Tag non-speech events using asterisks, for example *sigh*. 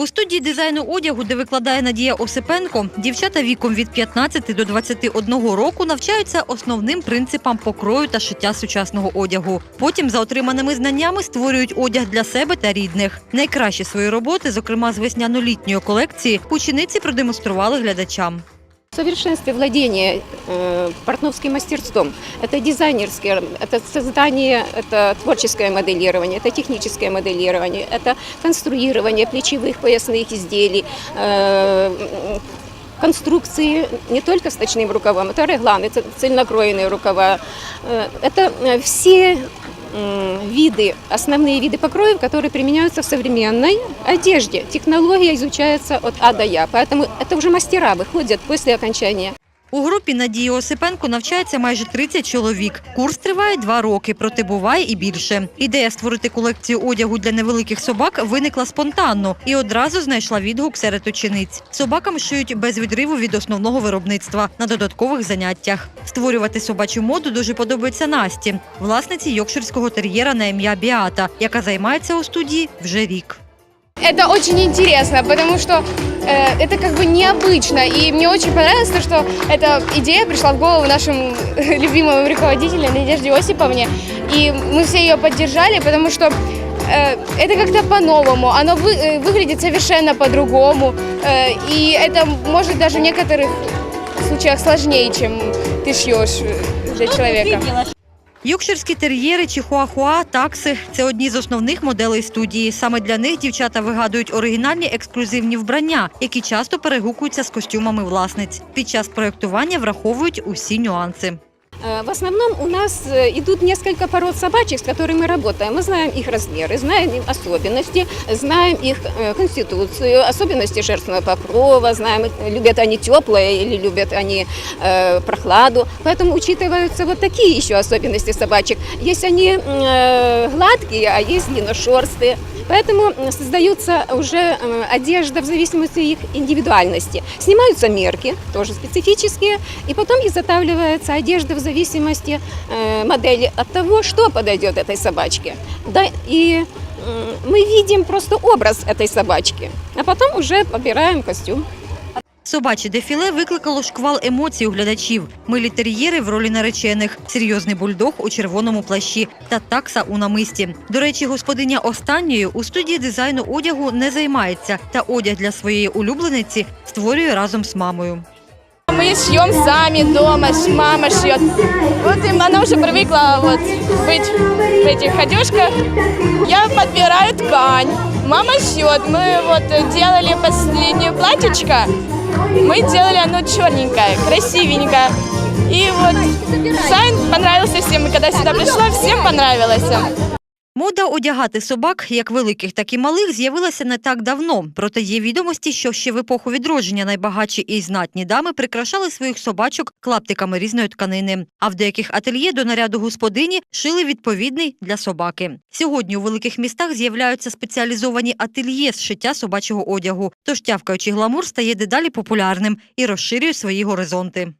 У студії дизайну одягу, де викладає Надія Осипенко, дівчата віком від 15 до 21 року навчаються основним принципам покрою та шиття сучасного одягу. Потім, за отриманими знаннями, створюють одяг для себе та рідних. Найкращі свої роботи, зокрема з весняно-літньої колекції, учениці продемонстрували глядачам В совершенстве владения э, портновским мастерством. Это дизайнерское, это создание, это творческое моделирование, это техническое моделирование, это конструирование плечевых поясных изделий, э, м, конструкции не только с точным рукавом, это регланы, ц- цельнокроенные рукава. Э, Это э, все м, виды, основные виды покроев, которые применяются в современной одежде. Технология изучается от А до Я, поэтому это уже мастера выходят после окончания У групі Надії Осипенко навчається майже 30 чоловік. Курс триває два роки, проте буває і більше. Ідея створити колекцію одягу для невеликих собак виникла спонтанно і одразу знайшла відгук серед учениць. Собакам шиють без відриву від основного виробництва на додаткових заняттях. Створювати собачу моду дуже подобається Насті, власниці йокширського тер'єра на ім'я Біата, яка займається у студії вже рік. Это очень интересно, потому что э, это как бы необычно. И мне очень понравилось то, что эта идея пришла в голову нашему *laughs* любимому руководителю Надежде Осиповне. И мы все ее поддержали, потому что э, это как-то по-новому. Оно вы- э, выглядит совершенно по-другому. Э, и это может даже в некоторых случаях сложнее, чем ты шьешь э, для человека. Юкширські тер'єри, чи хуахуа, такси це одні з основних моделей студії. Саме для них дівчата вигадують оригінальні ексклюзивні вбрання, які часто перегукуються з костюмами власниць. Під час проєктування враховують усі нюанси. Э, В основном у нас э, идут несколько пород собачек, с которыми мы работаем. Мы знаем их размеры, знаем их особенности, знаем их э, конституцию, особенности шерстного покрова, знаем, любят они теплое или любят они э, прохладу. Поэтому учитываются вот такие еще особенности собачек. Есть они э, гладкие, а есть длинношерстые. Поэтому создаются уже одежда в зависимости от их индивидуальности. Снимаются мерки, тоже специфические, и потом изготавливается одежда в зависимости э, модели от того, что подойдет этой собачке. Да, и м, мы видим просто образ этой собачки, а потом уже подбираем костюм. Собаче дефіле викликало шквал емоцій у глядачів. Милі тер'єри в ролі наречених, серйозний бульдог у червоному плащі та такса у намисті. До речі, господиня останньої у студії дизайну одягу не займається та одяг для своєї улюблениці створює разом з мамою. Мы шьем сами дома, мама шьет. Вот им она уже привыкла вот быть в этих одежках. Я подбираю ткань, мама шьет. Мы вот делали последнее платьечко. Мы делали оно черненькое, красивенькое. И вот дизайн понравился всем. И когда сюда пришла, всем понравилось. Мода одягати собак, як великих, так і малих, з'явилася не так давно. Проте є відомості, що ще в епоху відродження найбагатші і знатні дами прикрашали своїх собачок клаптиками різної тканини. А в деяких ательє до наряду господині шили відповідний для собаки. Сьогодні у великих містах з'являються спеціалізовані ательє з шиття собачого одягу. Тож тявкаючий гламур стає дедалі популярним і розширює свої горизонти.